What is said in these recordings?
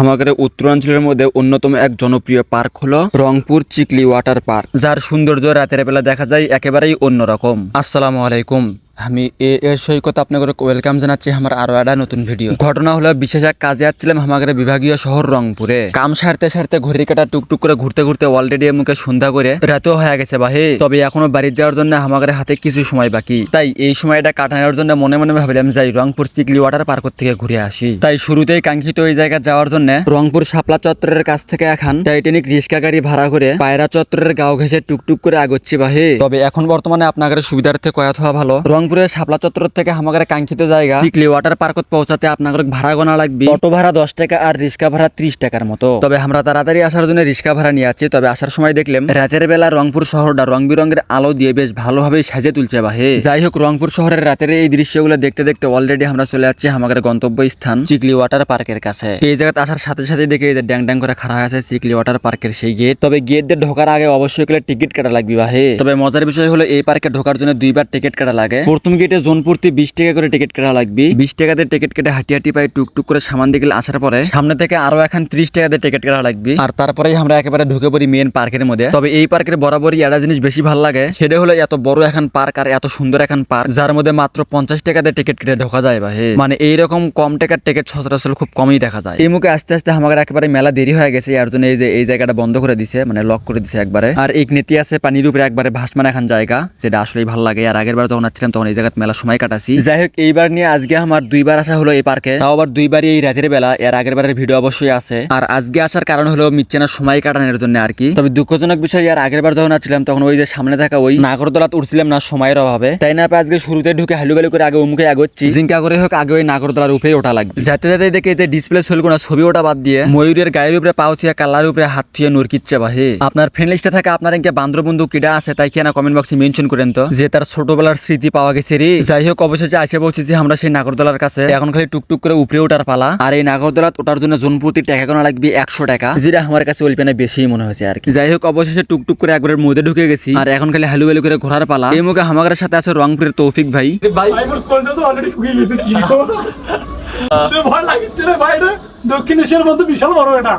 আমাদের উত্তরাঞ্চলের মধ্যে অন্যতম এক জনপ্রিয় পার্ক হলো রংপুর চিকলি ওয়াটার পার্ক, যার সৌন্দর্য রাতের বেলা দেখা যায় একেবারেই অন্যরকম। আসসালামু আলাইকুম। আমি এ এ সৈকত আপনাদের ওয়েলকাম জানাচ্ছি আমার আরও একটা নতুন ভিডিও ঘটনা হলো, বিশেষ এক কাজে যাচ্ছিলাম আমাদের বিভাগীয় শহর রংপুরে। কাম সারতে সারতে ঘড়ি কাটা টুকটুক করে ঘুরতে ঘুরতে অলরেডি মুখে সন্ধ্যা করে রাতেও হয়ে গেছে বাহে। তবে এখনও বাড়ি যাওয়ার জন্য আমাদের হাতে কিছু সময় বাকি। তাই এই সময়টা কাটানোর জন্য মনে মনে ভাবলাম যাই রংপুর চিকলি ওয়াটার পার্ক থেকে ঘুরে আসি। তাই শুরুতেই কাঙ্ক্ষিত এই জায়গায় যাওয়ার জন্য রংপুর শাপলা চত্বরের কাছ থেকে এখন টাইটানিক রিক্সা গাড়ি ভাড়া করে পায়রা চত্বরের গাও ঘেসে টুকটুক করে আগচ্ছি বাহে। তবে এখন বর্তমানে আপনাদের সুবিধার্থে কয়া হওয়া ভালো। রংপুরের শাপলা চত্বর থেকে আমাদের কাঙ্ক্ষিত জায়গা। চিকলি ওয়াটার পার্কত পৌঁছাতে আপনাদের ভাড়া গোনা লাগবে। অটো ভাড়া দশ টাকা আর রিক্সা ভাড়া ত্রিশ টাকার মতো। তবে আমরা তাড়াতাড়ি আসার জন্য রিক্সা ভাড়া নিয়ে আছি তবে আসার সময় দেখলাম রাতের বেলা রংপুর শহরটা রং বেরঙের আলো দিয়ে বেশ ভালোভাবে সাজে তুলছে বাহে। যাই হোক রংপুর শহরের রাতের এই দৃশ্যগুলো দেখতে দেখতে অলরেডি আমরা চলে যাচ্ছি আমাদের গন্তব্য স্থান চিকলি ওয়াটার পার্কের কাছে। এই জায়গাতে আসার সাথে সাথে দেখে এই যে ড্যাং ড্যাং করে খাড়া আছে চিকলি ওয়াটার পার্কের সেই গেট তবে গেট দিয়ে ঢোকার আগে অবশ্যই টিকিট কাটা লাগবে বাহে। তবে মজার বিষয় হলো এই পার্কে ঢোকার জন্য দুইবার টিকিট কাটা লাগে। প্রথম গেটে জোন বিশ টাকা করে টিকিট কাটা লাগবে। বিশ টাকাতে টিকিট কেটে হাঁটি হাঁটি পাই টুকটুক করে সামান দিকে আসার পরে সামনে থেকে আরও এখন ত্রিশ টাকাতে টিকিট কাটা লাগবে। আর তারপরেই আমরা একেবারে ঢুকে পড়ি মেন পার্কের মধ্যে। তবে এই পার্কের বরাবরই একটা জিনিস বেশি ভালো লাগে, সেটা হলো এত বড় এখন পার্ক আর এত সুন্দর এখন পার্ক যার মধ্যে মাত্র পঞ্চাশ টাকাতে টিকিট কেটে ঢোকা যায় বা মানে এইরকম কম টাকার টিকিট সচরাচর খুব কমই দেখা যায়। এই মুখে আস্তে আস্তে আমাদের একেবারে মেলা দেরি হয়ে গেছে, এর জন্য এই যে, এই জায়গাটা বন্ধ করে দিছে মানে লক করে দিছে একবারে। আর এক নীতি আছে পানির উপরে একবারে ভাসমান এখন জায়গা, যেটা আসলেই ভালো লাগে। আর আগের বার যখন আসছিলাম, তখন এই জায়গায় মেলা সময় কাটাছি। যাই হোক এইবার নিয়ে আজকে আমার দুইবার আসা হলো এই পার্কে। তাও আবার দুইবারই এই রাতের বেলা এর আগের বারের ভিডিও অবশ্যই আছে। আর আজকে আসার কারণ হলো মিচ্ছেনা সময় কাটানোর জন্য আর কি। তবে দুঃখজনক বিষয় আর আগের বার যখন আসছিলাম তখন ওই যে সামনে থাকা ওই নাগরদোলাত উঠছিলাম না সময়ের অভাবে। তাই না আজকে শুরুতে ঢুকে হালু গালু করে আগে উমুখে আগোচ্ছি জিঙ্কা করে হোক আগে ওই নাগরদোলার উপরে ওঠা লাগবে। যাতে যাতে দেখে যে ডিসপ্লে ছবিগুলো ছবি ওটা বাদ দিয়ে ময়ূরের গায়ের উপরে পাও থিয়া কালার উপরে হাত থিয়ে নুরকিচ্ছে বাহে। আপনার ফ্রেন্ড লিস্টে থাকা আপনার ইনকে বান্ধব বন্ধু কিডা আছে তাই কিনা কমেন্ট বক্সে মেনশন করেন তো। যে তার ছোটবেলার স্মৃতি পাওয়া গেছে রে। যাই হোক অবশেষে আসে পৌঁছেছি আমরা সেই নাগরদোলার কাছে। এখন খালি টুকটুক করে উপরে ওঠার পালা। আর এই নাগরদোলাত ওঠার জন্য জন প্রতি টাকা গোনা লাগবে একশো টাকা। যেটা আমার কাছে ওই পেনে বেশি মনে হয়েছে আর কি। যাই হোক অবশেষে টুকটুক করে একবারের মধ্যে ঢুকে গেছি। আর এখন খালি হালু হালু করে ঘোরার পালা। এই মুখে আমাদের সাথে আছে রংপুরের তৌফিক ভাই। ভাই ভয় রে ভাই দক্ষিণ এশিয়ার মধ্যে বিশাল বড় এটা।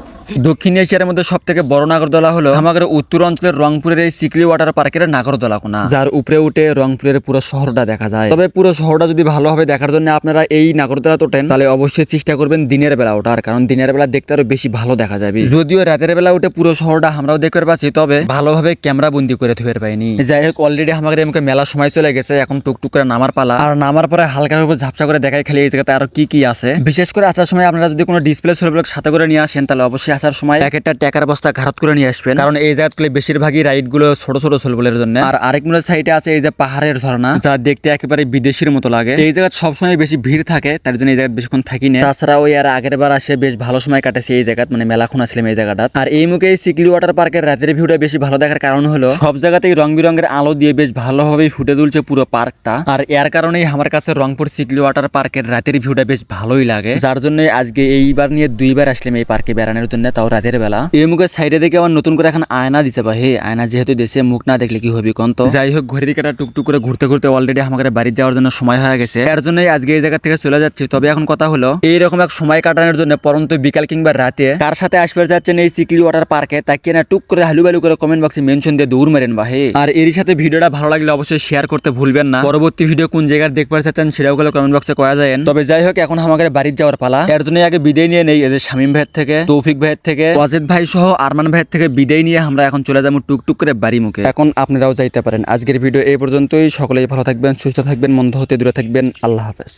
দক্ষিণ এশিয়ার মধ্যে সব থেকে বড় নাগরদোলা হলো আমাদের উত্তর অঞ্চলের রংপুরের এই সিকলি ওয়াটার পার্কের নাগরদোলা কোনা। যার উপরে উঠে রংপুরের পুরো শহরটা দেখা যায়। তবে পুরো শহরটা যদি ভালোভাবে দেখার জন্য আপনারা এই নাগরদোলা ওঠেন তাহলে অবশ্যই চেষ্টা করবেন দিনের বেলা ওঠার, কারণ দিনের বেলা দেখতে আরও বেশি ভালো দেখা যাবে। যদিও রাতের বেলা উঠে পুরো শহরটা আমরাও দেখতে পাচ্ছি, তবে ভালোভাবে ক্যামেরা বন্দি করে থুয়ে পাইনি। যাই হোক অলরেডি আমাদের এমকে মেলা সময় চলে গেছে, এখন টুকটুক করে নামার পালা। আর নামার পরে হালকার উপর ঝাপসা করে দেখাই খালি এই জায়গাতে আরও কি কি আছে। বিশেষ করে আসার সময় আপনারা যদি কোনো ডিসপ্লে সাথে করে নিয়ে আসেন, তাহলে অবশ্যই আসার সময় এক একটা ট্যাকার বস্তা ঘাড়ত করে নিয়ে আসবেন। কারণ এই জায়গাগুলো বেশিরভাগই রাইডগুলো ছোট ছোট ছলবলের জন্য। আর আরেক মূলের সাইডে আছে এই যে পাহাড়ের ঝর্ণা যা দেখতে একেবারে বিদেশির মতো লাগে। এই জায়গায় সবসময় বেশি ভিড় থাকে তার জন্য এই জায়গায় বেশিক্ষণ থাকি না। তাছাড়া ওই আর আগের বার আসে বেশ ভালো সময় কাটেছে এই জায়গাত মানে মেলাখন আসলাম এই জায়গাটা আর এই মুখে এই সিকলি ওয়াটার পার্কের রাতের ভিউটা বেশি ভালো দেখার কারণ হলো সব জায়গাতেই রং বেরঙের আলো দিয়ে বেশ ভালোভাবে ফুটে তুলছে পুরো পার্কটা আর এর কারণেই আমার কাছে রংপুর সিকলি ওয়াটার পার্কের রাতের ভিউটা বেশ ভালোই লাগে। যার জন্য আজকে এইবার নিয়ে দুইবার আসলাম এই পার্কে বেড়ানোর জন্য। তাও রাতের বেলা। এই মুখের সাইডে দেখে আমার নতুন করে এখন আয়না দিছে বা হে, আয়না যেহেতু দেশে মুখ না দেখলে কি হবে তো? যাই হোক, ঘড়ির কাটা টুকটুক করে ঘুরতে ঘুরতে অলরেডি আমাদের বাড়ি যাওয়ার জন্য সময় হয়ে গেছে। এর জন্যই আজকে এই জায়গা থেকে চলে যাচ্ছি। তবে এখন কথা হলো, এইরকম এক সময় কাটানোর জন্য পরন্ত বিকাল কিংবা রাতে কার সাথে আসবে যাচ্ছেন এই সিকলি ওয়াটার পার্কে তাকে না টুক করে হালু বালু করে কমেন্ট বক্সে মেনশন দিয়ে দৌড় মারেন বা হে। আর এর সাথে ভিডিওটা ভালো লাগলে অবশ্যই শেয়ার করতে ভুলবেন না। পরবর্তী ভিডিও কোন জায়গায় দেখতে চাচ্ছেন সেটাও গুলো কমেন্ট বক্সে কয়া যায় তবে যাই হোক, এখন আমাদের বাড়ির যাওয়ার পালা। এর জন্য আগে বিদায় নিয়ে নেই যে শামীম ভাইয়ের থেকে। তৌফিক ভাইয়ের থেকে, ওয়াজেদ ভাই সহ আরমান ভাইয়ের থেকে বিদায় নিয়ে আমরা এখন চলে যাব টুকটুক করে বাড়ি মুখে। এখন আপনারাও যাইতে পারেন। আজকের ভিডিও এই পর্যন্তই। সকলেই ভালো থাকবেন, সুস্থ থাকবেন, মন্দ হতে দূরে থাকবেন। আল্লাহ হাফেজ।